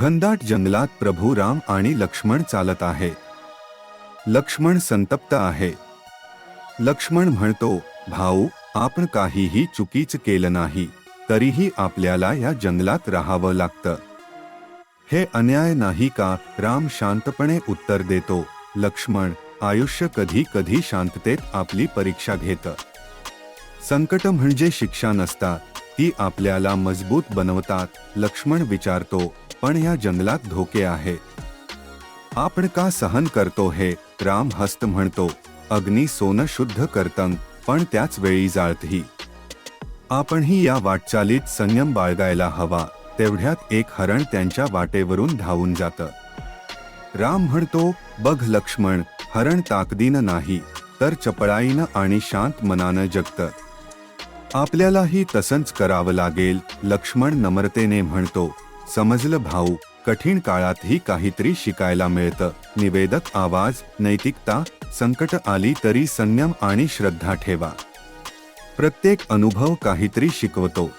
घनदाट जंगलात प्रभू राम आणि लक्ष्मण चालत आहे. लक्ष्मण संतप्त आहे. लक्ष्मण म्हणतो भाऊ आपण काहीही चुकीच केलं नाही तरीही आपल्याला या जंगलात राहावं लागतं. हे अन्याय नाही का? राम शांतपणे उत्तर देतो. लक्ष्मण आयुष्य कधी कधी शांततेत आपली परीक्षा घेतं. संकट म्हणजे शिक्षा नसतात ती आपल्याला मजबूत बनवतात. लक्ष्मण विचारतो पण या जंगलात धोके आहे. आपण का सहन करतो हे? राम हस्त म्हणतो अग्नी सोनं शुद्ध करतं पण त्याच वेळी जाळतही आपणही या वाटचालीत संयम बाळगायला हवा तेवढ्यात एक हरण त्यांच्या वाटेवरून धावून जातं. राम म्हणतो बघ लक्ष्मण हरण ताकदीनं नाही तर चपळाईनं आणि शांत मनानं जगतं. आपल्यालाही तसंच करावं लागेल लक्ष्मण नम्रतेने म्हणतो. समजलं भाऊ कठीण काळातही काहीतरी शिकायला मिळतं. निवेदक आवाज नैतिकता संकट आली तरी संयम आणि श्रद्धा ठेवा. प्रत्येक अनुभव काहीतरी शिकवतो.